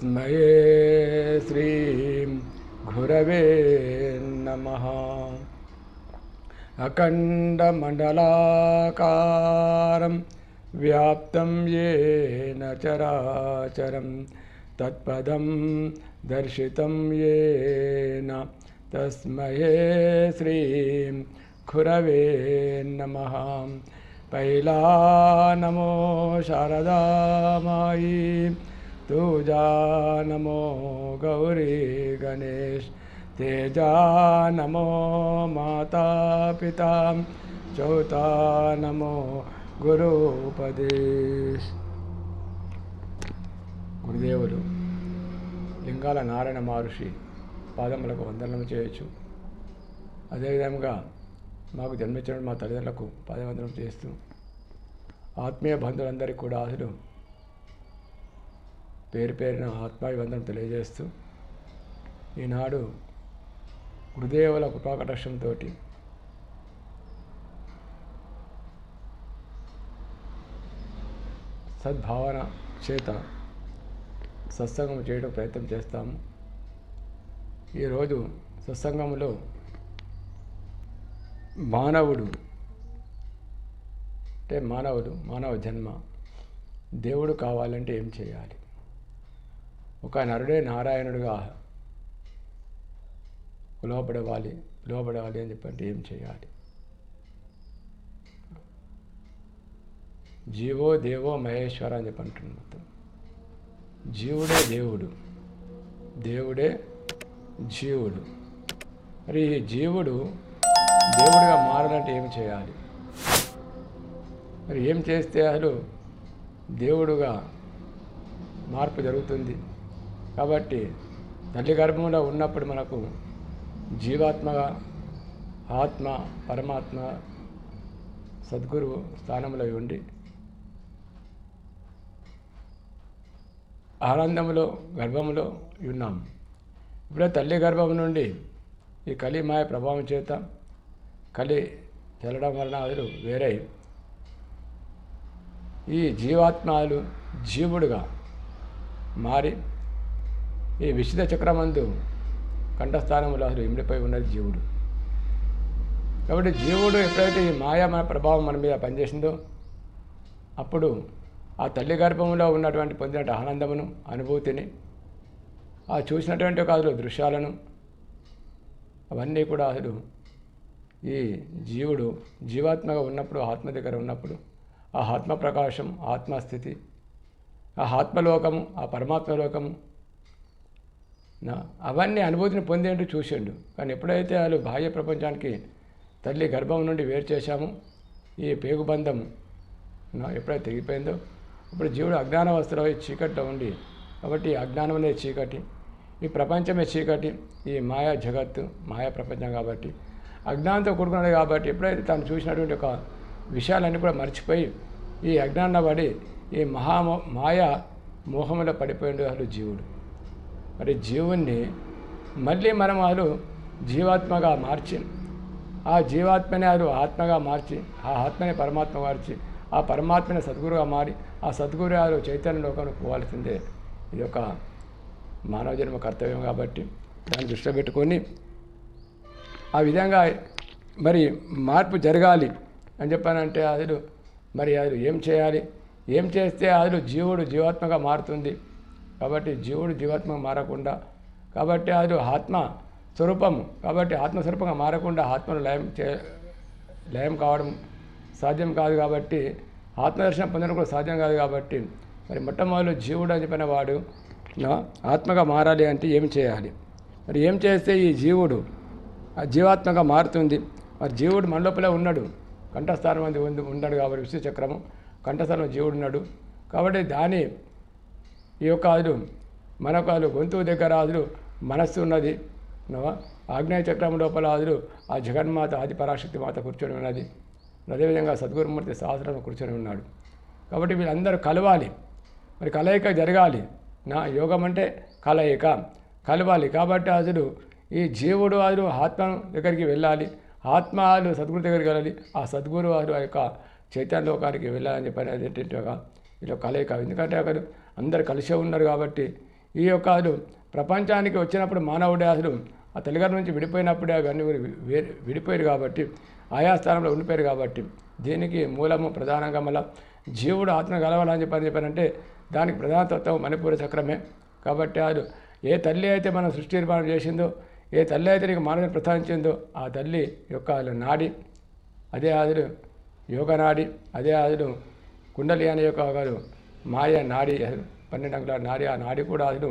तस्मै श्रीं गुरवे नमः। अखण्डमण्डलाकारं व्याप्तं येन चराचरं तत्पदं दर्शितं येन। तस्मै श्रीं खुरवे नमः। पहिला नमो शारदामायी तुजा नमो गौरी गणेश तेजा नमो माता पिता चौथा नमो గురుపదేశ్ గురుదేవులు లింగాల నారాయణ మహర్షి పాదములకు వందనం చేయొచ్చు అదేవిధంగా మాకు జన్మించిన మా తల్లిదండ్రులకు పాదవందనం చేస్తూ ఆత్మీయ బంధువులందరికీ కూడా అసలు పేరు పేరున ఆత్మాభివందనం తెలియజేస్తూ ఈనాడు గురుదేవుల కృపాకటాక్షంతో సద్భావన చేత సత్సంగం చేయడం ప్రయత్నం చేస్తాము. ఈరోజు సత్సంగంలో మానవుడు అంటే మానవుడు మానవ జన్మ దేవుడు కావాలంటే ఏం చేయాలి? ఒక నరుడే నారాయణుడుగా పిలువబడవాలి పిలువబడవాలి అని చెప్పంటే ఏం చేయాలి? జీవో దేవో మహేశ్వర అని చెప్పి మొత్తం. జీవుడే దేవుడు దేవుడే జీవుడు. మరి ఈ జీవుడు దేవుడిగా మారాలంటే ఏం చేయాలి? మరి ఏం చేస్తే అసలు దేవుడుగా మార్పు జరుగుతుంది? కాబట్టి తల్లి గర్భంలో ఉన్నప్పుడు మనకు జీవాత్మగా ఆత్మ పరమాత్మ సద్గురువు స్థానంలో ఉండి ఆనందంలో గర్భంలో ఉన్నాం. ఇప్పుడే తల్లి గర్భం నుండి ఈ కలి మాయ ప్రభావం చేత కలి తెల్లడం వలన అదులు వేరే ఈ జీవాత్మలు జీవుడుగా మారి ఈ విశుద్ధ చక్రమందు కంఠస్థానంలో అసలు ఇమిడిపోయి ఉన్నది జీవుడు. కాబట్టి జీవుడు ఎప్పుడైతే ఈ మాయా మన ప్రభావం మన మీద పనిచేసిందో అప్పుడు ఆ తల్లి గర్భంలో ఉన్నటువంటి పొందిన ఆనందమును అనుభూతిని ఆ చూసినటువంటి ఒక అసలు దృశ్యాలను అవన్నీ కూడా అసలు ఈ జీవుడు జీవాత్మగా ఉన్నప్పుడు ఆత్మ దగ్గర ఉన్నప్పుడు ఆ ఆత్మ ప్రకాశం ఆత్మస్థితి ఆ ఆత్మలోకము ఆ పరమాత్మలోకము అవన్నీ అనుభూతిని పొందేంటూ చూసిండు కానీ ఎప్పుడైతే వాళ్ళు బాహ్య ప్రపంచానికి తల్లి గర్భం నుండి వేరు చేశామో ఈ పేగుబంధం ఎప్పుడైతే తెగిపోయిందో ఇప్పుడు జీవుడు అజ్ఞానవస్థలో ఈ చీకట్లో ఉండి కాబట్టి ఈ అజ్ఞానం అనేది చీకటి ఈ ప్రపంచమే చీకటి ఈ మాయా జగత్తు మాయా ప్రపంచం కాబట్టి అజ్ఞానంతో కూడుకున్నది కాబట్టి ఎప్పుడైతే తాను చూసినటువంటి ఒక విషయాలన్నీ కూడా మర్చిపోయి ఈ అజ్ఞానంలో పడి ఈ మహామో మాయా మోహంలో పడిపోయిండు అసలు జీవుడు. మరి జీవుణ్ణి మళ్ళీ మనం వాళ్ళు జీవాత్మగా మార్చి ఆ జీవాత్మని వారు ఆత్మగా మార్చి ఆ ఆత్మని పరమాత్మ మార్చి ఆ పరమాత్మని సద్గురుగా మారి ఆ సద్గురు వారు చైతన్య లోకంలో పోవాల్సిందే. ఇది ఒక మానవ జన్మ కర్తవ్యం కాబట్టి దాన్ని దృష్టిలో పెట్టుకొని ఆ విధంగా మరి మార్పు జరగాలి అని చెప్పానంటే అసలు మరి అది ఏం చేయాలి? ఏం చేస్తే అదులు జీవుడు జీవాత్మగా మారుతుంది? కాబట్టి జీవుడు జీవాత్మ మారకుండా కాబట్టి అది ఆత్మ స్వరూపము కాబట్టి ఆత్మస్వరూపంగా మారకుండా ఆత్మను లయం చే లయం కావడం సాధ్యం కాదు కాబట్టి ఆత్మదర్శనం పొందడం కూడా సాధ్యం కాదు కాబట్టి మరి మొట్టమొదటి జీవుడు అని చెప్పిన వాడు నా ఆత్మగా మారాలి అంటే ఏం చేయాలి? మరి ఏం చేస్తే ఈ జీవుడు ఆ జీవాత్మగా మారుతుంది? మరి జీవుడు మన లోపలే ఉన్నాడు. కంఠస్థానం అనేది ఉంది ఉన్నాడు కాబట్టి విశ్వచక్రము కంఠస్థానం జీవుడు ఉన్నాడు. కాబట్టి దాని ఈ యొక్క అదులు మనకు గొంతు దగ్గర అదులు మనస్సు ఉన్నది. ఆగ్నేయ చక్రం లోపల ఆదులు ఆ జగన్మాత ఆది పరాశక్తి మాత కూర్చొని ఉన్నది. అదేవిధంగా సద్గురుమూర్తి సహస్రం కూర్చొని ఉన్నాడు. కాబట్టి వీళ్ళందరూ కలవాలి. మరి కలయిక జరగాలి. నా యోగం అంటే కలయిక. కలవాలి. కాబట్టి అసలు ఈ జీవుడు అసలు ఆత్మ దగ్గరికి వెళ్ళాలి. ఆత్మ సద్గురు దగ్గరికి వెళ్ళాలి. ఆ సద్గురు వారు ఆ యొక్క చైతన్య లోకానికి వెళ్ళాలని చెప్పని అదేంటంటే వీళ్ళ కలయిక. ఎందుకంటే అక్కడ అందరు కలిసే ఉన్నారు కాబట్టి ఈ యొక్క అసలు ప్రపంచానికి వచ్చినప్పుడు మానవుడే అసలు ఆ తల్లిగారి నుంచి విడిపోయినప్పుడే అవన్నీ విడిపోయారు కాబట్టి ఆయా స్థానంలో ఉండిపోయారు కాబట్టి దీనికి మూలము ప్రధానంగా మళ్ళీ జీవుడు ఆత్మ కలవాలని చెప్పని చెప్పారంటే దానికి ప్రధాన తత్వం మణిపూర చక్రమే. కాబట్టి అది ఏ తల్లి అయితే మనం సృష్టి నిర్మాణం చేసిందో ఏ తల్లి అయితే నీకు మానవుని ప్రసాదించిందో ఆ తల్లి యొక్క నాడి అదే ఆదులు యోగ నాడి అదే ఆదుడు కుండలి అనే యొక్క కాదు మాయ నాడి పన్నెండు అంగుళాల నాడి ఆ నాడి కూడా అసలు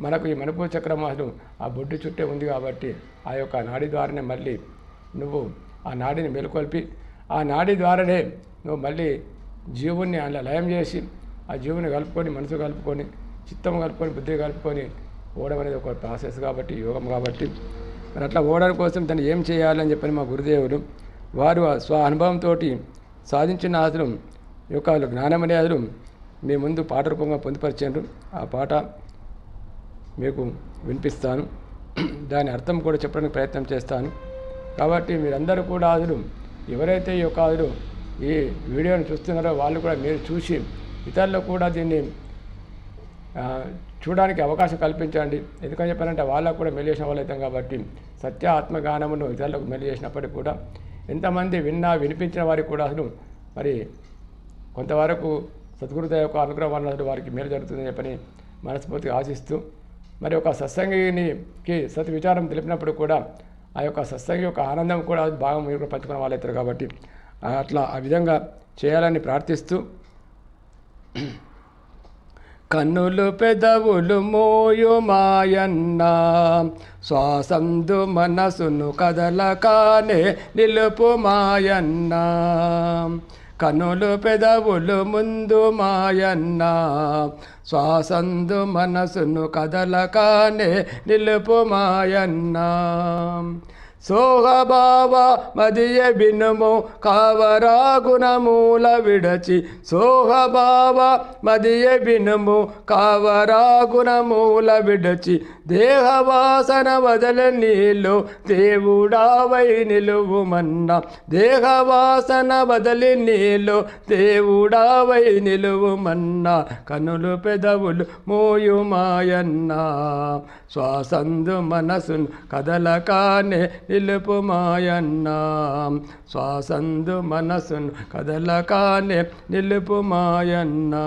మనకు ఈ మణిపూర్ చక్రం అసలు ఆ బొడ్డు చుట్టే ఉంది కాబట్టి ఆ యొక్క నాడి ద్వారానే మళ్ళీ నువ్వు ఆ నాడిని మేలుకొల్పి ఆ నాడి ద్వారానే నువ్వు మళ్ళీ జీవుణ్ణి అలా లయం చేసి ఆ జీవుని కలుపుకొని మనసు కలుపుకొని చిత్తం కలుపుకొని బుద్ధి కలుపుకొని ఓడం అనేది ఒక ప్రాసెస్ కాబట్టి యోగం కాబట్టి. మరి అట్లా ఓడడం కోసం తను ఏం చేయాలని చెప్పని మా గురుదేవుడు వారు ఆ స్వ అనుభవంతో సాధించిన అసలు యొక్క జ్ఞానం అనే అసలు మీ ముందు పాట రూపంగా పొందుపరిచారు. ఆ పాట మీకు వినిపిస్తాను. దాని అర్థం కూడా చెప్పడానికి ప్రయత్నం చేస్తాను. కాబట్టి మీరందరూ కూడా అసలు ఎవరైతే ఈ యొక్క ఈ వీడియోని చూస్తున్నారో వాళ్ళు కూడా మీరు చూసి ఇతరులకు కూడా దీన్ని చూడడానికి అవకాశం కల్పించండి. ఎందుకని చెప్పారంటే వాళ్ళకు కూడా మెలిగేసిన వాళ్ళు అవుతాం కాబట్టి సత్య ఆత్మగానమును ఇతరులకు మెలి చేసినప్పటికీ కూడా ఎంతమంది విన్నా వినిపించిన వారికి కూడా అసలు మరి కొంతవరకు సద్గురుదేవ యొక్క అనుగ్రహం వలన వారికి మేలు జరుగుతుందని చెప్పని మనస్ఫూర్తిగా ఆశిస్తూ మరి ఒక సత్సంగినికి సత్ విచారం తెలిపినప్పుడు కూడా ఆ యొక్క సత్సంగి యొక్క ఆనందం కూడా భాగం మీరు కూడా పంచుకున్న వాళ్ళు కాబట్టి అట్లా ఆ విధంగా చేయాలని ప్రార్థిస్తూ కన్నులు పెదవులు మోయు మాయన్న శ్వాసందు మనసును కదలకానే నిలుపు మాయన్న. కనులు పెదవులు ముందు మాయన్న. శ్వాసందు మనసును కదలకానే నిలుపు మాయన్న. సోహభావ మదియ బినుము కావరా గుణమూల విడచి. సోహభావ మదియ బినుము కావరా గుణమూల విడచి. దేహవాసన వదల నీళ్ళు దేవుడావై నిలువుమన్నా. దేహవాసన వదలి నీళ్ళు దేవుడావై నిలువుమన్నా. కనులు పెదవులు మోయుమాయన్నా. శ్వాసందు మనసును కదలకానే నిలుపుమాయన్నా. శ్వాసందు మనసును కదలకానే నిలుపుమాయన్నా.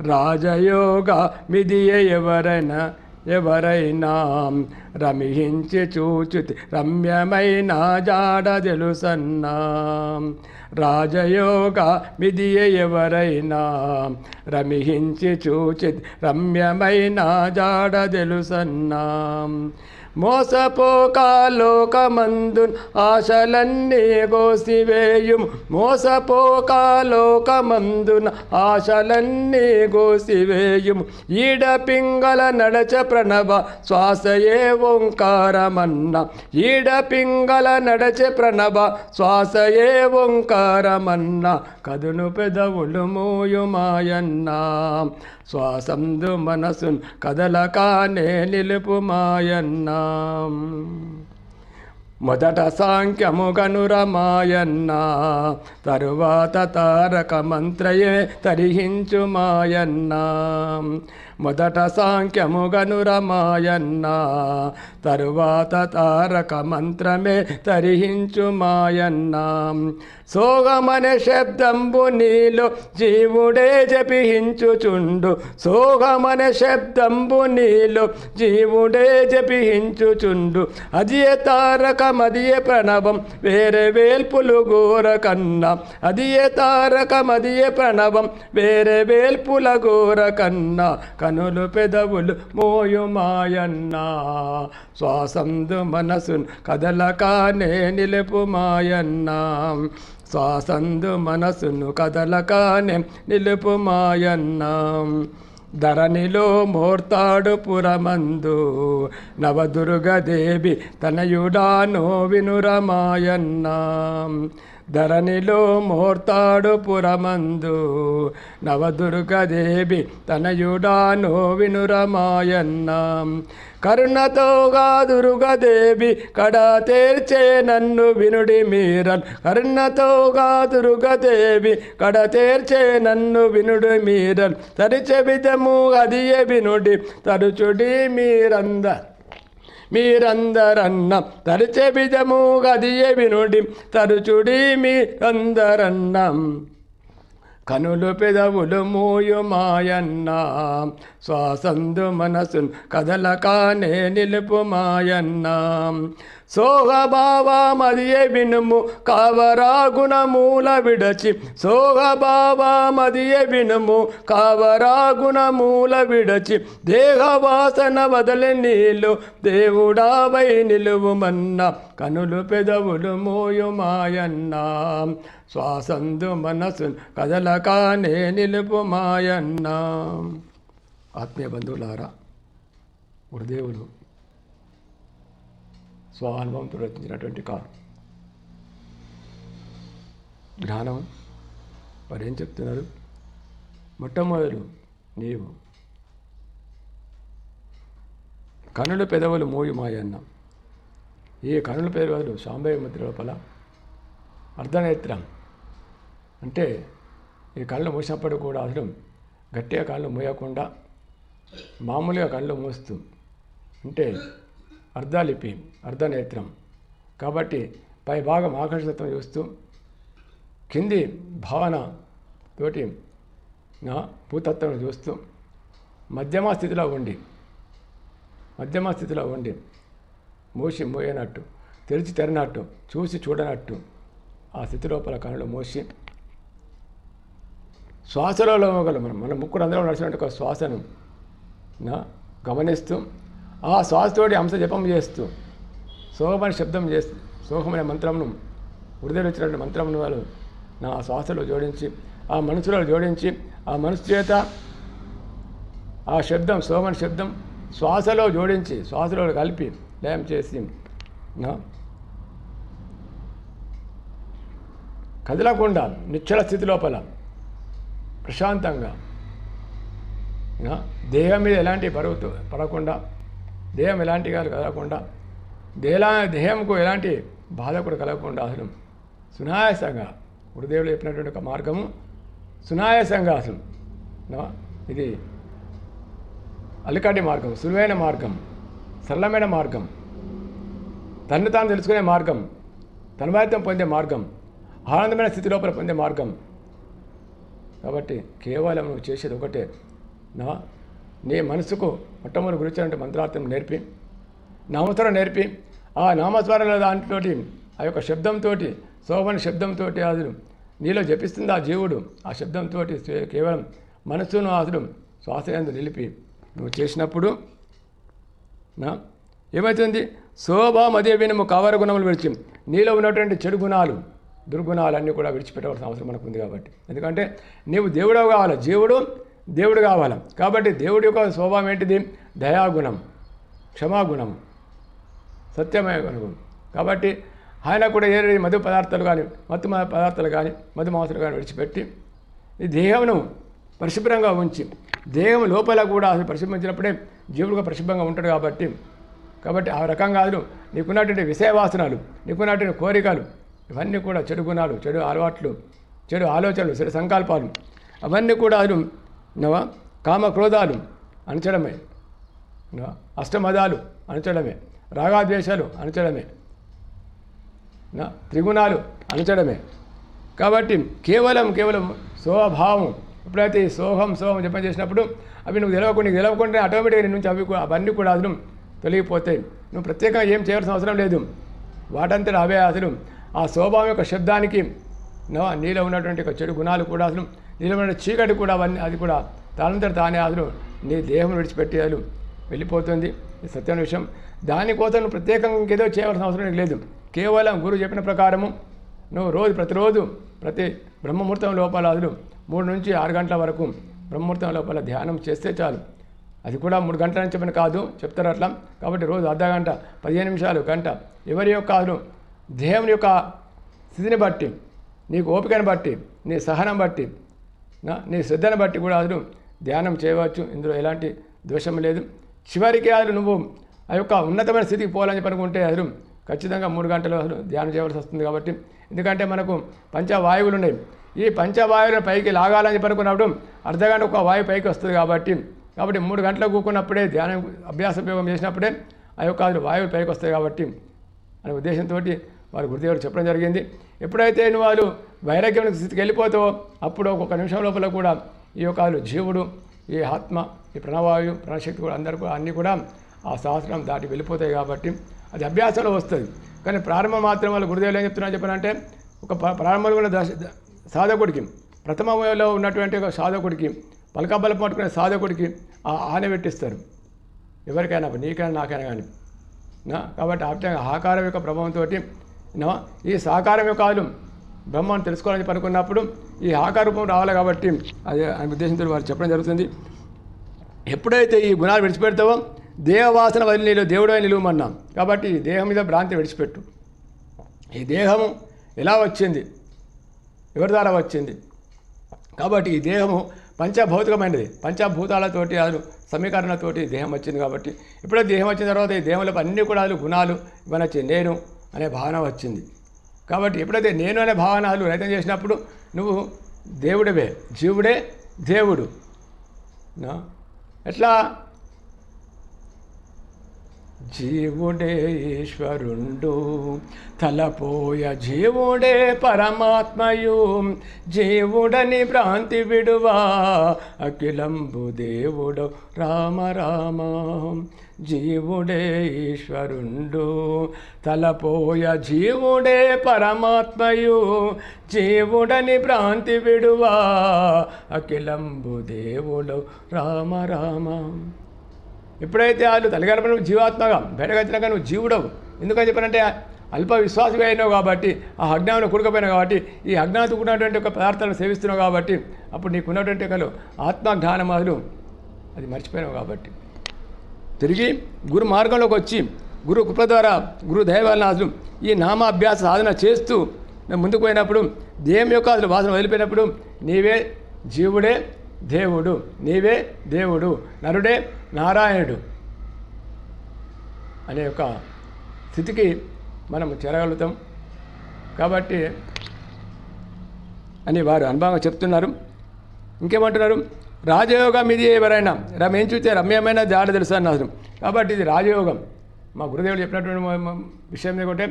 రాజయోగ మిదియ ఎవరైనా ఎవరైనా రమిహించి చూచుతి రమ్యమైన జాడ తెలుసన్నా. రాజయోగ విధి ఎవరైనా రమిహించి చూచితి రమ్యమైన జాడ తెలుసన్నా. మోసపోక లోకమందు ఆశలన్నీ గోసివేయుము మోసపోక లోకమందున ఆశలన్నీ గోసివేయుము ఈడ పింగళ నడచ ప్రణవ శ్వాసయే ఓంకారమన్న ఈడ పింగళ నడచ ప్రణవ శ్వాసయే ఓంకారమన్న కదును పెదవులు మూయు మాయన్న శ్వాసందు మనసును కదలకానే నిలుపు మాయన్నా మొదట సాంఖ్యము గనురమాయన్న తరువాత తారక మంత్రయే తరిహించు మాయన్న. మొదట సాంఖ్యము గనురమాయన్న తరువాత తారక మంత్రమే తరిహించు మాయన్న. సోగమనే శబ్దంబు నీలో జీవుడే జపిహించుచుండు. సోగమనే శబ్దంబు నీలో జీవుడే జపిహించుచుండు. అదియే తారకమదియే ప్రణవం వేరే వేల్పులు గోర కన్నా. అదియే తారకమదియే ప్రణవం వేరే వేల్పుల గోర కన్నా. కనులు పెదవులు మోయు మాయన్నా. శ్వాసందు మనసును కదలకానే నిలుపు మాయన్నా. శ్వాసందు మనసును కదలకానే నిలుపు మాయన్న ధరణిలో మోర్తాడు పురమందు నవదుర్గదేవి తనయుడానో వినురమాయన్నాం ధరణిలో మోర్తాడు పురమందు నవదుర్గదేవి తనయుడాను వినురమాయన్న కరుణతోగా దుర్గదేవి కడ తేర్చే నన్ను వినుడి మీరల్ కరుణతోగా దుర్గదేవి కడ తేర్చే నన్ను వినుడి మీరల్ తరిచె విధము అదియే వినుడి తరుచుడి మీరంద. మీరందరన్న తరిచె విధము గదియే వినుడి తరుచుడి మీరందరన్నం కనులు పెదవులు మూయు మాయన్న శ్వాసందు మనసును కదలకానే నిలుపు మాయన్న సోగభావమదియే వినుము కావరా గుణమూల విడచి. సోగభావమదియే వినుము కావరా గుణమూల విడచి. దేహవాసన వదలి నీళ్ళు దేవుడావై నిలువుమన్న. కనులు పెదవులు మోయుమాయన్న శ్వాసందు మనసు కదలకానే నిలుపు మాయన్న. ఆత్మీయ బంధువులారా గురుదేవులు స్వానుభవంతో రచించినటువంటి కారు. జ్ఞానం వారు ఏం చెప్తున్నారు? మొట్టమొదలు నీవు. కనుల పెదవులు మోయి మాయన్న. ఈ కనుల పెదవులు? సాంబయ్య ముద్ర లోపల. అర్ధనేత్రం. అంటే ఈ కళ్ళు మూసినప్పుడు కూడా అసలు గట్టిగా కళ్ళు మూయకుండా మామూలుగా కళ్ళు మూస్తూ అంటే అర్ధలిపి అర్ధనేత్రం. కాబట్టి పై భాగం ఆకర్షితం చూస్తూ కింది భావన తోటి నా భూతత్వం చూస్తూ మధ్యమ స్థితిలో ఉండి మధ్యమ స్థితిలో ఉండి మూసి మోయనట్టు తెరిచి తెరనట్టు చూసి చూడనట్టు ఆ స్థితి లోపల కళ్ళు మూసి శ్వాసలో లోమగల మనం మన ముక్కుడు అందరూ నడిచినట్టు ఒక శ్వాసను గమనిస్తూ ఆ శ్వాసతోటి హంస జపం చేస్తూ సోహమని శబ్దం చేస్తూ సోహమనే మంత్రంను హృదయం వచ్చినటువంటి మంత్రమును వాళ్ళు నా శ్వాసలో జోడించి ఆ మనసులో జోడించి ఆ మనసు చేత ఆ శబ్దం సోమని శబ్దం శ్వాసలో జోడించి శ్వాసలో కలిపి లయం చేసి కదలకుండా నిశ్చల స్థితి లోపల ప్రశాంతంగా. దేహం మీద ఎలాంటి బరువు పడకుండా దేహం ఎలాంటి గారు కలగకుండా దేలా దేహంకు ఎలాంటి బాధ కూడా కలగకుండా అసలు సునాయాసంగా గురుదేవులు చెప్పినటువంటి ఒక మార్గము సునాయాసంగా అసలు. ఇది అల్లికాటి మార్గం సులువైన మార్గం సరళమైన మార్గం తన్ను తాను తెలుసుకునే మార్గం తన్వాయిత్యం పొందే మార్గం ఆనందమైన స్థితి లోపల పొందే మార్గం కాబట్టి కేవలం నువ్వు చేసేది ఒకటే. నా నీ మనసుకు మొట్టమొదటి గురించినటువంటి మంత్రార్థం నేర్పి. నామస్వరం నేర్పి. ఆ నామస్వరాల దాంట్లో ఆ యొక్క శబ్దంతో శోభన శబ్దంతో అసలు నీలో జపిస్తుంది ఆ జీవుడు. ఆ శబ్దంతో కేవలం మనస్సును అసలు శ్వాసయందు నిలిపి. నువ్వు చేసినప్పుడు నా ఏమవుతుంది శోభ మదే వినము కవర గుణములు విడిచి. నీలో ఉన్నటువంటి చెడు గుణాలు దుర్గుణాలన్నీ కూడా విడిచిపెట్టవలసిన అవసరం మనకు ఉంది కాబట్టి. ఎందుకంటే నీవు దేవుడు కావాలి. జీవుడు దేవుడు కావాలి. కాబట్టి దేవుడి యొక్క స్వభావం ఏంటిది? దయాగుణం క్షమాగుణం సత్యమయ గుణం. కాబట్టి ఆయన కూడా ఏ మధు పదార్థాలు కానీ మత్తు పదార్థాలు కానీ మధు మాంసాలు కానీ విడిచిపెట్టి ఈ దేహమును పరిశుభ్రంగా ఉంచి దేహం లోపల కూడా అసలు పరిశుభ్రించినప్పుడే జీవుడుగా పరిశుభ్రంగా ఉంటాడు కాబట్టి కాబట్టి ఆ రకంగా నీకున్నటువంటి విషయ వాసనలు నీకున్నటువంటి కోరికలు ఇవన్నీ కూడా చెడు గుణాలు చెడు అలవాట్లు చెడు ఆలోచనలు చెడు సంకల్పాలు. అవన్నీ కూడా అను కామ క్రోధాలు అణచడమే. అష్టమదాలు అణచడమే. రాగాద్వేషాలు అణచడమే. నా త్రిగుణాలు అణచడమే. కాబట్టి కేవలం కేవలం స్వభావం ఎప్పుడైతే సోహం సోహం జపం చేసినప్పుడు అవి నువ్వు తెలవకుండా నీకు ఆటోమేటిక్గా నుంచి అవి అవన్నీ కూడా అసలు తొలగిపోతాయి. నువ్వు ప్రత్యేకంగా ఏం చేయాల్సిన అవసరం లేదు. వాటంతట అవే అసలు ఆ స్వభావం యొక్క శబ్దానికి నీలో ఉన్నటువంటి ఒక చెడు గుణాలు కూడా అసలు నీలో ఉన్న చీకటి కూడా అవన్నీ అది కూడా తానంతట తానే అసలు నీ దేహం విడిచిపెట్టి అసలు వెళ్ళిపోతుంది. సత్యమైన విషయం. దానికోసం నువ్వు ప్రత్యేకంగా ఇంకేదో చేయవలసిన అవసరం నీకు లేదు. కేవలం గురువు చెప్పిన ప్రకారము నువ్వు రోజు ప్రతిరోజు ప్రతి బ్రహ్మముహూర్తం లోపల అదులు మూడు నుంచి ఆరు గంటల వరకు బ్రహ్మముహూర్తం లోపల ధ్యానం చేస్తే చాలు. అది కూడా మూడు గంటల నుంచి చెప్పిన కాదు చెప్తారు అట్లా. కాబట్టి రోజు అర్ధ గంట పదిహేను నిమిషాలు గంట. ఎవరి యొక్క అసలు దేవుని యొక్క స్థితిని బట్టి నీకు ఓపికను బట్టి నీ సహనం బట్టి నా నీ శ్రద్ధను బట్టి కూడా అసలు ధ్యానం చేయవచ్చు. ఇందులో ఎలాంటి దోషం లేదు. చివరికి అసలు నువ్వు ఆ యొక్క ఉన్నతమైన స్థితికి పోవాలని చెప్పి అనుకుంటే అసలు ఖచ్చితంగా మూడు గంటలు అసలు ధ్యానం చేయవలసి వస్తుంది కాబట్టి. ఎందుకంటే మనకు పంచవాయువులు ఉన్నాయి. ఈ పంచవాయువులను పైకి లాగాలని చెప్పి అనుకున్నప్పుడు అర్ధగంట ఒక వాయువు పైకి వస్తుంది కాబట్టి కాబట్టి మూడు గంటలకు కూకున్నప్పుడే ధ్యానం అభ్యాసోపయోగం చేసినప్పుడే ఆ యొక్క అసలు వాయువులు పైకి వస్తాయి కాబట్టి అనే ఉద్దేశంతో వారు గురుదేవుడు చెప్పడం జరిగింది. ఎప్పుడైతే వాళ్ళు వైరాగ్యం స్థితికి వెళ్ళిపోతావో అప్పుడు ఒక్కొక్క నిమిషం లోపల కూడా ఈ యొక్క వాళ్ళు జీవుడు ఈ ఆత్మ ఈ ప్రణవాయు ప్రాణశక్తి కూడా అందరూ కూడా అన్నీ కూడా ఆ సహస్రం దాటి వెళ్ళిపోతాయి కాబట్టి అది అభ్యాసంలో వస్తుంది. కానీ ప్రారంభం మాత్రం వాళ్ళు గురుదేవులు ఏం చెప్తున్నా చెప్పారంటే ఒక ప్రారంభంలో కూడా సాధకుడికి ప్రథమంలో ఉన్నటువంటి ఒక సాధకుడికి పలకబలం పట్టుకునే సాధకుడికి ఆ ఆన పెట్టిస్తారు. ఎవరికైనా నీకైనా నాకైనా కానీ. కాబట్టి ఆ ఆకారం యొక్క ప్రభావంతో ఈ సాకారం యొక్క కాలం బ్రహ్మను తెలుసుకోవాలని పనుకున్నప్పుడు ఈ ఆకారూపం రావాలి కాబట్టి అదే ఆయన ఉద్దేశంతో వారు చెప్పడం జరుగుతుంది. ఎప్పుడైతే ఈ గుణాలు విడిచిపెడతావో దేహవాసన వదిలి నీలో దేవుడే నిలువమన్నాం. కాబట్టి ఈ దేహం మీద భ్రాంతి విడిచిపెట్టు. ఈ దేహము ఎలా వచ్చింది? ఎవరి ద్వారా వచ్చింది? కాబట్టి ఈ దేహము పంచభౌతికమైనది. పంచభూతాలతోటి అది సమీకరణతోటి దేహం వచ్చింది కాబట్టి. ఇప్పుడే దేహం వచ్చిన తర్వాత ఈ దేహంలో అన్ని కూడా గుణాలు ఇవన్నీ నేను అనే భావన వచ్చింది. కాబట్టి ఎప్పుడైతే నేను అనే భావనలు రైతం చేసినప్పుడు నువ్వు దేవుడివే జీవుడే దేవుడు. నా? ఎట్లా? జీవుడే ఈశ్వరుండు తలపోయ జీవుడే పరమాత్మయు. జీవుడని భ్రాంతి విడువా అఖిలంబు దేవుడు రామ రామ. జీవుడే ఈశ్వరుండు. తలపోయ జీవుడే పరమాత్మయు. జీవుడని భ్రాంతి విడువా. అఖిలంబు దేవుడు రామ రామ. ఎప్పుడైతే వాళ్ళు తల్లిగడపడం జీవాత్మగా బయటకు నువ్వు జీవుడవు. ఎందుకని చెప్పానంటే అల్ప విశ్వాసమే అయినావు కాబట్టి ఆ అజ్ఞానం కూడకపోయినావు కాబట్టి ఈ అజ్ఞానం ఉన్నటువంటి ఒక పదార్థాలను సేవిస్తున్నావు కాబట్టి అప్పుడు నీకున్నటువంటి కలు ఆత్మజ్ఞానం అది మర్చిపోయినావు కాబట్టి. తిరిగి గురు మార్గంలోకి వచ్చి గురు కృప ద్వారా గురు దైవాలను ఈ నామాభ్యాస సాధన చేస్తూ నేను ముందుకు పోయినప్పుడు దేవం యొక్క అసలు వాసన వదిలిపోయినప్పుడు నీవే జీవుడే దేవుడు నీవే దేవుడు నరుడే నారాయణుడు అనే ఒక స్థితికి మనం చేరగలుగుతాం. కాబట్టి అని వారు అనుభవంగా చెప్తున్నారు. ఇంకేమంటున్నారు? రాజయోగం ఇది ఎవరైనా. రమ ఏం చూస్తే రమ్యమైన జాడ తెలుసు అన్నారు. కాబట్టి ఇది రాజయోగం. మా గురుదేవుడు చెప్పినటువంటి విషయం ఏంటంటే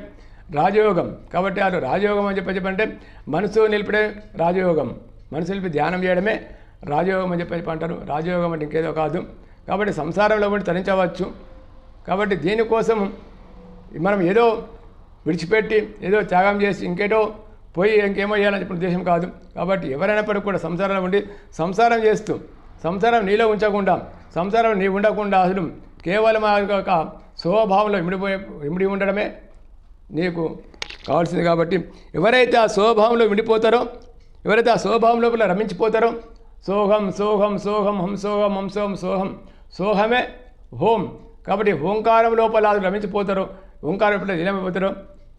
రాజయోగం. కాబట్టి అది రాజయోగం అని చెప్పి చెప్పంటే మనసు నిలిపడే రాజయోగం. మనసు నిలిపి ధ్యానం చేయడమే రాజయోగం అని చెప్పి అంటారు. రాజయోగం అంటే ఇంకేదో కాదు. కాబట్టి సంసారంలో ఉండి తరించవచ్చు. కాబట్టి దీనికోసం మనం ఏదో విడిచిపెట్టి ఏదో త్యాగం చేసి ఇంకేటో పోయి ఇంకేమో చెప్పిన ఉద్దేశం కాదు. కాబట్టి ఎవరైనప్పటికీ కూడా సంసారంలో ఉండి సంసారం చేస్తూ సంసారం నీలో ఉంచకుండా సంసారం నీ ఉండకుండా అసలు కేవలం యొక్క శోభావంలో ఇమిడిపోయే ఇమిడి ఉండడమే నీకు కావాల్సింది కాబట్టి ఎవరైతే ఆ శోభావంలో విడిపోతారో ఎవరైతే ఆ శోభావం లోపల రమించిపోతారో సోహం సోహం సోహం హంసోహం హంసోహం సోహం సోహమే హోం. కాబట్టి ఓంకారం లోపల అది రమించిపోతారు ఓంకారం లోపల లీనమైపోతారు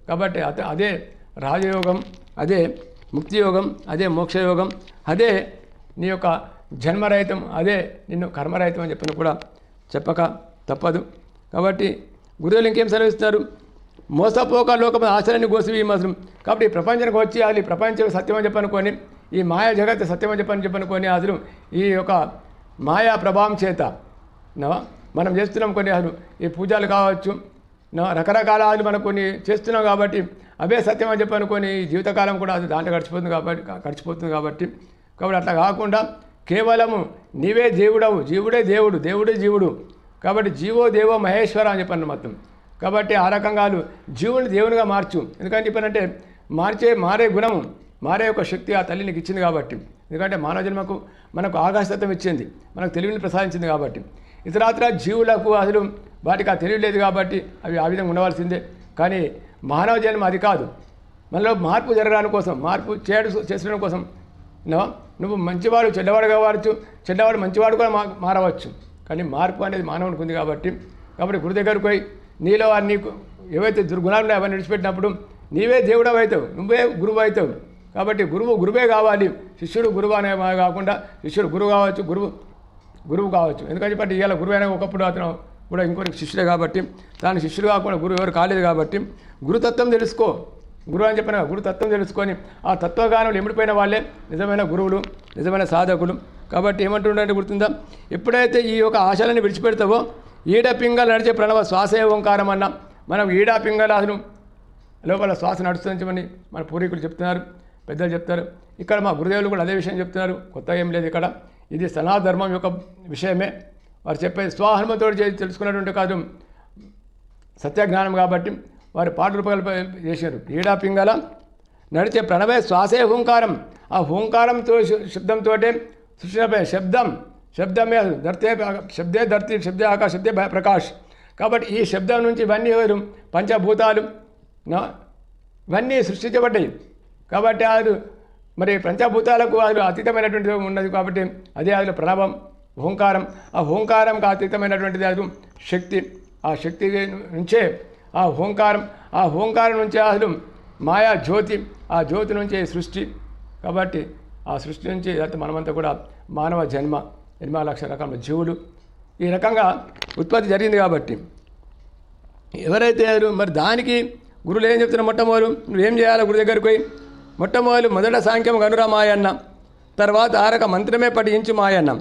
కాబట్టి అత అదే రాజయోగం అదే ముక్తియోగం అదే మోక్షయోగం అదే నీ యొక్క జన్మరహితం అదే నిన్ను కర్మరహితం అని చెప్పిన కూడా చెప్పక తప్పదు. కాబట్టి గురువులు ఇంకేం సెలవిస్తారు? మోసపోక లోకం ఆశ్చర్యాన్ని ఈ మసలు కాబట్టి ఈ ప్రపంచానికి వచ్చి అది ప్రపంచం సత్యం అని చెప్పనుకొని ఈ మాయా జగత్ సత్యం అని చెప్పని చెప్పనుకొని అసలు ఈ యొక్క మాయా ప్రభావం చేత మనం చేస్తున్నాం కొన్ని అసలు. ఈ పూజలు కావచ్చు రకరకాల అది మనం కొన్ని చేస్తున్నాం కాబట్టి అవే సత్యం అని చెప్పి అనుకొని జీవితకాలం కూడా అది దాంట్లో గడిచిపోతుంది కాబట్టి గడిచిపోతుంది కాబట్టి. కాబట్టి అట్లా కాకుండా కేవలము నీవే దేవుడవు జీవుడే దేవుడు దేవుడే జీవుడు. కాబట్టి జీవో దేవో మహేశ్వర అని చెప్పాను మొత్తం కాబట్టి ఆ రకంగా జీవుని దేవునిగా మార్చు. ఎందుకంటే చెప్పానంటే మార్చే మారే గుణము మారే యొక్క శక్తి ఆ తల్లి నీకు ఇచ్చింది కాబట్టి. ఎందుకంటే మానవ జన్మకు మనకు ఆకాశతత్వం ఇచ్చింది మనకు తెలివిని ప్రసాదించింది కాబట్టి. ఇతరాత్ర జీవులకు అసలు వాటికి ఆ తెలియలేదు కాబట్టి అవి ఆ విధంగా ఉండవలసిందే. కానీ మానవ జన్మ అది కాదు. మనలో మార్పు జరగడానికి కోసం మార్పు చేయడం చేసడం కోసం నువ్వు మంచివాడు చెడ్డవాడు కావచ్చు చెడ్డవాడు మంచివాడు కూడా మా మారవచ్చు. కానీ మార్పు అనేది మానవునికి ఉంది కాబట్టి కాబట్టి గురు దగ్గరకు పోయి నీలో అన్ని నీకు ఏవైతే దుర్గుణాలు ఉన్నాయో అవన్నీ విడిచిపెట్టినప్పుడు నీవే దేవుడు అవుతావు నువ్వే గురువు అవుతావు. కాబట్టి గురువు గురువే కావాలి. శిష్యుడు గురువు అనే కాకుండా శిష్యుడు గురువు కావచ్చు గురువు గురువు కావచ్చు. ఎందుకంటే ఇవాళ గురువు అయినా ఒకప్పుడు అతను కూడా ఇంకొకరికి శిష్యుడే కాబట్టి తాను శిష్యుడు కాకుండా గురువు ఎవరు కాలేదు కాబట్టి గురుతత్వం తెలుసుకో. గురువు అని చెప్పిన గురుతత్వం తెలుసుకొని ఆ తత్వగానం ఎమిడిపోయిన వాళ్ళే నిజమైన గురువులు నిజమైన సాధకులు. కాబట్టి ఏమంటుండే గుర్తుందా? ఎప్పుడైతే ఈ యొక్క ఆశలని విడిచిపెడతావో ఈడ పింగళ నడిచే ప్రణవ శ్వాసే ఓంకారం అన్న. మనం ఈడా పింగళ లోపల శ్వాస నడుస్తుందని మన పూర్వీకులు చెప్తున్నారు పెద్దలు చెప్తారు. ఇక్కడ మా గురుదేవులు కూడా అదే విషయం చెప్తున్నారు. కొత్తగా ఏం లేదు ఇక్కడ. ఇది సనాధర్మం యొక్క విషయమే. వారు చెప్పేది స్వహనుమతో చేసి తెలుసుకున్నటువంటి కాదు. సత్యజ్ఞానం కాబట్టి వారు పాట రూపాయలు చేశారు. క్రీడా పింగళ నడిచే ప్రణవే శ్వాసే హూంకారం. ఆ హూంకారంతో శబ్దంతో సృష్టిపై శబ్దం. శబ్దమే ధర్తే శబ్దే ధర్తి శబ్దే ఆకాశ శబ్దే ప్రకాష్ కాబట్టి ఈ శబ్దం నుంచి ఇవన్నీ వేరు. పంచభూతాలు నా- ఇవన్నీ సృష్టించబడ్డాయి. కాబట్టి అది మరి పంచభూతాలకు అది అతీతమైనటువంటి ఉన్నది కాబట్టి అదే అది ప్రణవం. ఓంకారం ఆ ఓంకారంకి అతీతమైనటువంటిది అది శక్తి. ఆ శక్తి నుంచే ఆ ఓంకారం ఆ ఓంకారం నుంచే అసలు మాయా జ్యోతి ఆ జ్యోతి నుంచే సృష్టి. కాబట్టి ఆ సృష్టి నుంచి మనమంతా కూడా మానవ జన్మ ఎనిమిది లక్షల రకాల జీవులు. ఈ రకంగా ఉత్పత్తి జరిగింది కాబట్టి ఎవరైతే మరి దానికి గురువులు ఏం చెప్తున్నారు మొట్టమొదలు? నువ్వేం చేయాలి గురు దగ్గరికి పోయి? మొట్టమొదలు మొదట సాంఖ్యం కనురా మాయన్న తర్వాత ఆరక మంత్రమే పఠించు మాయన్నం.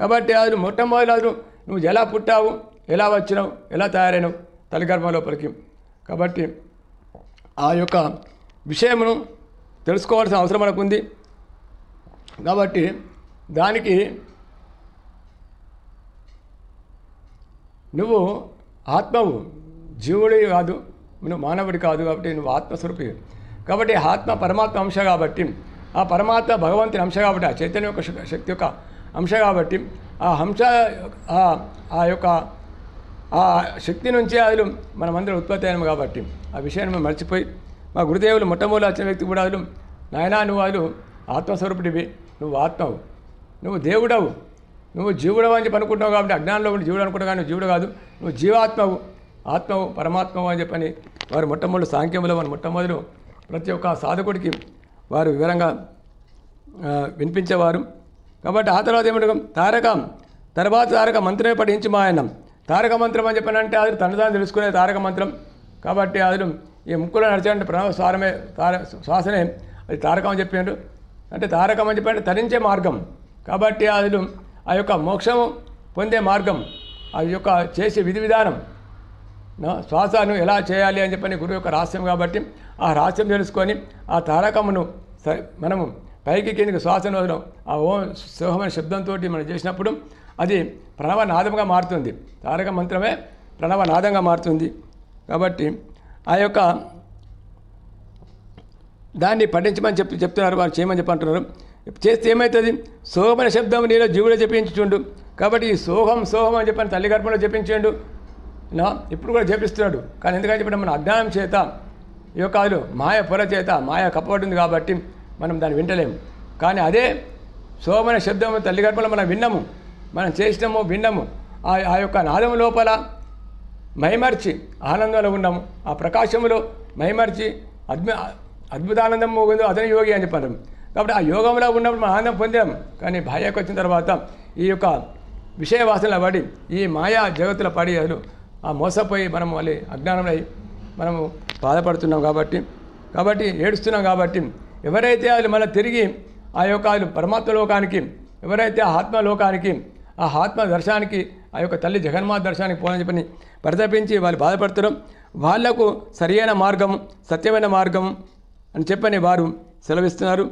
కాబట్టి అది మొట్టమొదలు నువ్వు ఎలా పుట్టావు ఎలా వచ్చినావు ఎలా తయారైనావు తల్లిగర్భం లోపలికి. కాబట్టి ఆ యొక్క విషయమును తెలుసుకోవాల్సిన అవసరం మనకు ఉంది కాబట్టి దానికి నువ్వు ఆత్మవు జీవుడి కాదు నువ్వు మానవుడి కాదు కాబట్టి నువ్వు ఆత్మస్వరూపి. కాబట్టి ఆత్మ పరమాత్మ అంశ కాబట్టి ఆ పరమాత్మ భగవంతుని అంశ కాబట్టి ఆ చైతన్య యొక్క శక్తి యొక్క హంస కాబట్టి ఆ హంస ఆ- యొక్క ఆ శక్తి నుంచి అసలు మనమందరం ఉత్పత్తి అయినాము కాబట్టి ఆ విషయాన్ని మేము మర్చిపోయి మా గురుదేవులు మొట్టమొదటి వచ్చిన వ్యక్తి కూడా అసలు నాయనా నువ్వు అసలు ఆత్మస్వరూపుడివి నువ్వు ఆత్మవు నువ్వు దేవుడవు నువ్వు జీవుడవు అని చెప్పి అనుకుంటున్నావు కాబట్టి అజ్ఞానంలో ఉండి జీవుడు అనుకుంటావు కానీ జీవుడు కాదు నువ్వు జీవాత్మవు ఆత్మవు పరమాత్మవు అని చెప్పని వారు మొట్టమొదటి సాంఖ్యములు వారు మొట్టమొదలు ప్రతి ఒక్క సాధకుడికి వారు వివరంగా వినిపించేవారు. కాబట్టి ఆ తర్వాత ఏమంటాం తారకం. తర్వాత తారక మంత్రమే పఠించి మా ఆయన తారక మంత్రం అని చెప్పానంటే అది తనదాన్ని తెలుసుకునే తారక మంత్రం. కాబట్టి అది ఈ ముక్కులో నడిచాడంటే ప్రణవ స్వారమే తార శ్వాసనే అది తారకం అని చెప్పాడు అంటే తారకం అని చెప్పాడు తరించే మార్గం. కాబట్టి అది ఆ యొక్క మోక్షము పొందే మార్గం. ఆ యొక్క చేసే విధి విధానం. నా శ్వాసను ఎలా చేయాలి అని చెప్పని గురువు యొక్క రహస్యం కాబట్టి ఆ రహస్యం తెలుసుకొని ఆ తారకమును స- మనము పైకి కిందకి శ్వాసను వదలం ఆ ఓం సోహమైన శబ్దంతో మనం చేసినప్పుడు అది ప్రణవనాదంగా మారుతుంది. తారక మంత్రమే ప్రణవనాదంగా మారుతుంది. కాబట్టి ఆ యొక్క దాన్ని పఠించమని చెప్పి చెప్తున్నారు వారు చేయమని చెప్పంటున్నారు చేస్తే ఏమవుతుంది సోహమైన శబ్దం నీలో జీవుడు జపించుండు కాబట్టి ఈ సోహం సోహం అని చెప్పని తల్లి గర్భంలో జపించాడు. నా ఇప్పుడు కూడా జపిస్తున్నాడు. కానీ ఎందుకంటే చెప్పండి మన అజ్ఞానం చేత ఈ యొక్క మాయ పొర చేత మాయ కప్పబడింది కాబట్టి మనం దాన్ని వింటలేము. కానీ అదే శోభన శబ్దము తల్లి గర్భంలో మనం విన్నాము. మనం చేసినాము విన్నాము. ఆ ఆ యొక్క నాదం లోపల మైమర్చి ఆనందంలో ఉన్నాము. ఆ ప్రకాశములో మైమర్చి అద్భు అద్భుతానందం ఉందో అతని యోగి అని చెప్పారు. కాబట్టి ఆ యోగంలో ఉన్నప్పుడు మనం ఆనందం పొందాం కానీ భార్యకు వచ్చిన తర్వాత ఈ యొక్క విషయ వాసనలో పడి ఈ మాయా జగత్తులో పడి అసలు ఆ మోసపోయి మనం మళ్ళీ అజ్ఞానంలో మనము బాధపడుతున్నాం కాబట్టి కాబట్టి ఏడుస్తున్నాం కాబట్టి ఎవరైతే వాళ్ళు మళ్ళీ తిరిగి ఆ యొక్క వాళ్ళు పరమాత్మ లోకానికి ఎవరైతే ఆ ఆత్మ లోకానికి ఆ ఆత్మ దర్శనానికి ఆ యొక్క తల్లి జగన్మాత దర్శనానికి పోనని చెప్పని పరితపించి వాళ్ళు బాధపడుతారు. వాళ్ళకు సరియైన మార్గం సత్యమైన మార్గం అని చెప్పని వారు సెలవిస్తున్నారు.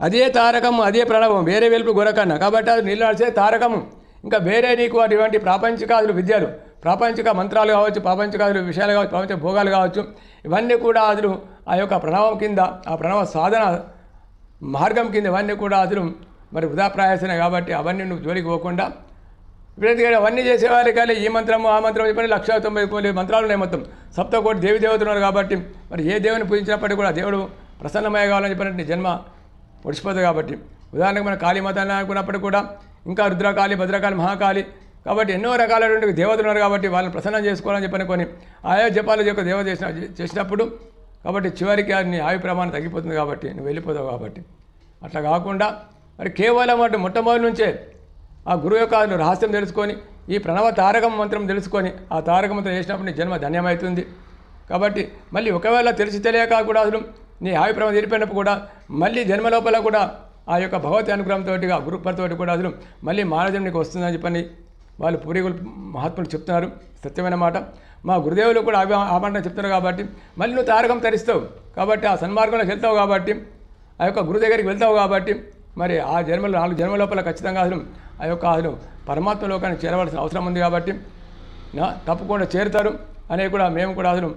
అదే తారకం అదే ప్రణవం వేరే వెలుపు గొరకన్న. కాబట్టి అది నీళ్ళు నడిచే తారకము. ఇంకా వేరే నీకు అటువంటి ప్రాపంచికాదులు విద్యలు ప్రాపంచిక మంత్రాలు కావచ్చు ప్రాపంచిక విషయాలు కావచ్చు ప్రాపంచిక భోగాలు కావచ్చు ఇవన్నీ కూడా అతను ఆ యొక్క ప్రణవం కింద ఆ ప్రణవ సాధన మార్గం కింద ఇవన్నీ కూడా అతను మరి వృధా ప్రయాసనే కాబట్టి అవన్నీ నువ్వు జోలికి పోకుండా ఇప్పుడైతే అవన్నీ చేసేవారు కానీ ఈ మంత్రము ఆ మంత్రం చెప్పని లక్ష తొంభై కోటి మంత్రాలు ఉన్నాయి మొత్తం. సప్తకోటి దేవి దేవతలు ఉన్నారు కాబట్టి మరి ఏ దేవుని పూజించినప్పటికీ కూడా దేవుడు ప్రసన్నమయ్య కావాలని చెప్పినట్టు జన్మ ఒడిచిపోతుంది కాబట్టి. ఉదాహరణకు మన కాళీమాత అనుకున్నప్పటికీ కూడా ఇంకా రుద్రకాళి భద్రకాళి మహాకాళి కాబట్టి ఎన్నో రకాలైనటువంటి దేవతలు ఉన్నారు కాబట్టి వాళ్ళని ప్రసన్నం చేసుకోవాలని చెప్పని కొన్ని ఆయా జపాలు యొక్క దేవ చేసిన చేసినప్పుడు కాబట్టి చివరికి అది నీ ఆయు ప్రమాణం తగ్గిపోతుంది కాబట్టి నువ్వు వెళ్ళిపోతావు కాబట్టి. అట్లా కాకుండా మరి కేవలం అటు మొట్టమొదటి నుంచే ఆ గురువు యొక్క రహస్యం తెలుసుకొని ఈ ప్రణవ తారక మంత్రం తెలుసుకొని ఆ తారక మంత్రం చేసినప్పుడు నీ జన్మ ధన్యమవుతుంది. కాబట్టి మళ్ళీ ఒకవేళ తెలిసి తెలియక కూడా అసలు నీ ఆయుప్రమం తీరిపోయినప్పుడు కూడా మళ్ళీ జన్మ లోపల కూడా ఆ యొక్క భగవతి అనుగ్రహంతో ఆ గురుపరితోటి కూడా అసలు మళ్ళీ మానజం నీకు వస్తుందని చెప్పని వాళ్ళు పూర్వీకులు మహాత్ములు చెప్తున్నారు సత్యమైన మాట. మా గురుదేవులు కూడా అవి ఆ చెప్తున్నారు కాబట్టి మళ్ళీ నువ్వు తారకం తరిస్తావు కాబట్టి ఆ సన్మార్గంలోకి వెళ్తావు కాబట్టి ఆ యొక్క గురు దగ్గరికి వెళ్తావు కాబట్టి మరి ఆ జన్మలో నాలుగు జన్మ లోపల ఖచ్చితంగా అసలు ఆ యొక్క అసలు పరమాత్మ లోకానికి చేరవలసిన అవసరం ఉంది కాబట్టి నా తప్పకుండా చేరుతారు అనే కూడా మేము కూడా అసలు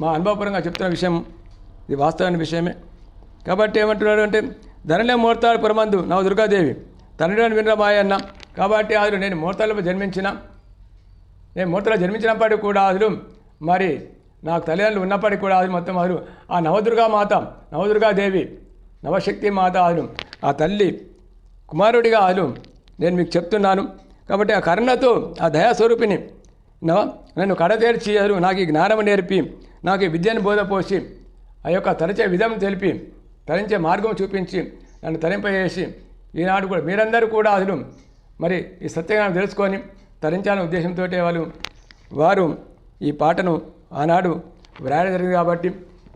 మా అనుభవపరంగా చెప్తున్న విషయం. ఇది వాస్తవమైన విషయమే. కాబట్టి ఏమంటున్నాడు అంటే ధరణి ముహూర్తాలు పురమందు నవ దుర్గాదేవి. తండ్రి వినరా మాయన్న కాబట్టి అసలు నేను ముహూర్తాలలో జన్మించిన నేను మూర్తలో జన్మించినప్పటికీ కూడా అసలు మరి నాకు తల్లిదండ్రులు ఉన్నప్పటికీ కూడా అది మొత్తం అసలు ఆ నవదుర్గా మాత నవదుర్గాదేవి నవశక్తి మాత అసలు ఆ తల్లి కుమారుడిగా అసలు నేను మీకు చెప్తున్నాను కాబట్టి ఆ కరుణతో ఆ దయాస్వరూపిణి నవ నన్ను కడతేర్చి అసలు నాకు ఈ జ్ఞానం నేర్పి నాకు ఈ విద్యను బోధపోసి ఆ యొక్క తరచే విధం తెలిపి తరించే మార్గం చూపించి నన్ను తరింపజేసి ఈనాడు కూడా మీరందరూ కూడా అసలు మరి ఈ సత్యగానం తెలుసుకొని తరించాలనే ఉద్దేశంతో వాళ్ళు వారు ఈ పాటను ఆనాడు వ్రాయడం జరిగింది కాబట్టి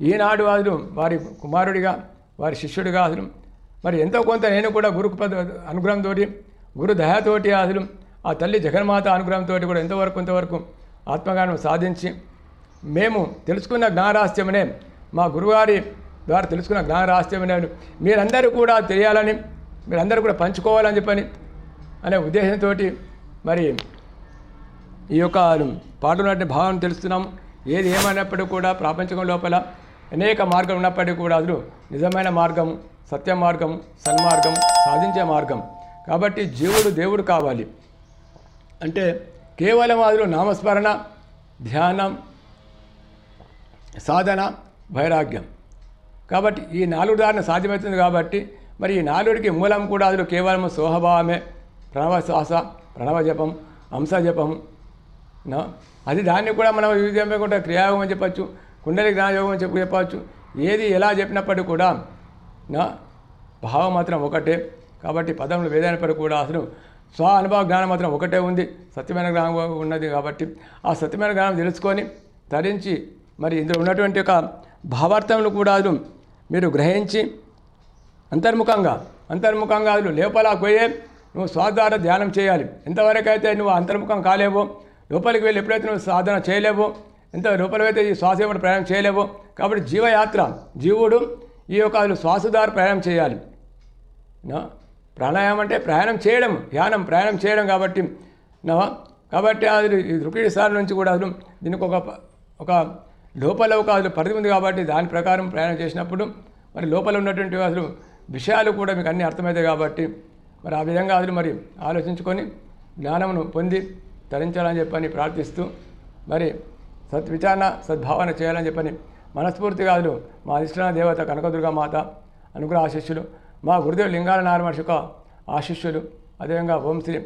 ఈనాడు అసలు వారి కుమారుడిగా వారి శిష్యుడిగా అసలు మరి ఎంతో కొంత నేను కూడా గురు అనుగ్రహంతో గురు దయాతోటి అసలు ఆ తల్లి జగన్మాత అనుగ్రహంతో కూడా ఎంతవరకు కొంతవరకు ఆత్మగానం సాధించి మేము తెలుసుకున్న జ్ఞానరాస్యమనే మా గురువారి ద్వారా తెలుసుకున్న జ్ఞానరాస్యమనే మీరందరూ కూడా తెలియాలని మీరందరూ కూడా పంచుకోవాలని చెప్పని అనే ఉద్దేశంతో మరి ఈ యొక్క పాడున్నటువంటి భావం తెలుస్తున్నాం. ఏది ఏమైనప్పటికీ కూడా ప్రాపంచకం లోపల అనేక మార్గం ఉన్నప్పటికీ కూడా అసలు నిజమైన మార్గం సత్య మార్గం సన్మార్గం సాధించే మార్గం. కాబట్టి జీవుడు దేవుడు కావాలి. అంటే కేవలం అదులు నామస్మరణ ధ్యానం సాధన వైరాగ్యం. కాబట్టి ఈ నాలుగు దారిని సాధ్యమవుతుంది కాబట్టి మరి ఈ నాలుగుడికి మూలం కూడా అదులు కేవలం సోహభావమే. ప్రణవ శ్వాస ప్రణవ జపం హంస జపం అది దాన్ని కూడా మనం యూజ్ చేయకుండా క్రియాయోగం అని చెప్పచ్చు కుండలి జ్ఞానయోగం అని చెప్పి చెప్పచ్చు ఏది ఎలా చెప్పినప్పటికీ కూడా నా భావం మాత్రం ఒకటే. కాబట్టి పదములు వేదానిపడి కూడా అసలు స్వ అనుభవ జ్ఞానం మాత్రం ఒకటే ఉంది. సత్యమైన జ్ఞానం ఉన్నది కాబట్టి ఆ సత్యమైన జ్ఞానం తెలుసుకొని తరించి మరి ఇందులో ఉన్నటువంటి ఒక భావార్థములు కూడా అసలు మీరు గ్రహించి అంతర్ముఖంగా అంతర్ముఖంగా అసలు లోపల పోయే నువ్వు స్వాధార ధ్యానం చేయాలి. ఎంతవరకైతే అయితే నువ్వు అంతర్ముఖం కాలేవో లోపలికి వెళ్ళి ఎప్పుడైతే నువ్వు సాధన చేయలేవో ఎంత లోపలైతే ఈ శ్వాస ఏమైనా ప్రయాణం చేయలేవో కాబట్టి జీవయాత్ర జీవుడు ఈ యొక్క అసలు శ్వాసదార ప్రయాణం చేయాలి. నా? ప్రాణాయామం అంటే ప్రయాణం చేయడం ధ్యానం ప్రయాణం చేయడం కాబట్టి కాబట్టి అది రుకిడి సార్ నుంచి కూడా అసలు దీనికి ఒక ఒక లోపల ఒక అసలు పరిధి ఉంది కాబట్టి దాని ప్రకారం ప్రయాణం చేసినప్పుడు మరి లోపల ఉన్నటువంటి అసలు విషయాలు కూడా మీకు అన్నీ అర్థమవుతాయి కాబట్టి మరి ఆ విధంగా అది మరి ఆలోచించుకొని జ్ఞానమును పొంది తరించాలని చెప్పని ప్రార్థిస్తూ మరి సద్విచారణ సద్భావన చేయాలని చెప్పని మనస్ఫూర్తిగా అసలు మా అధిష్టాన దేవత కనకదుర్గా మాత అనుగ్రహ ఆశిష్యులు మా గురుదేవు లింగాల నారాయణ మహర్షి యొక్క ఆశిష్యులు అదేవిధంగా ఓంశ్రీ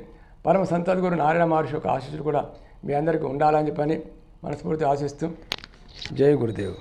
పరమ సంతద్గురు నారాయణ మహర్షి యొక్క ఆశిష్యులు కూడా మీ అందరికీ ఉండాలని చెప్పని మనస్ఫూర్తి ఆశిస్తూ జై గురుదేవ్.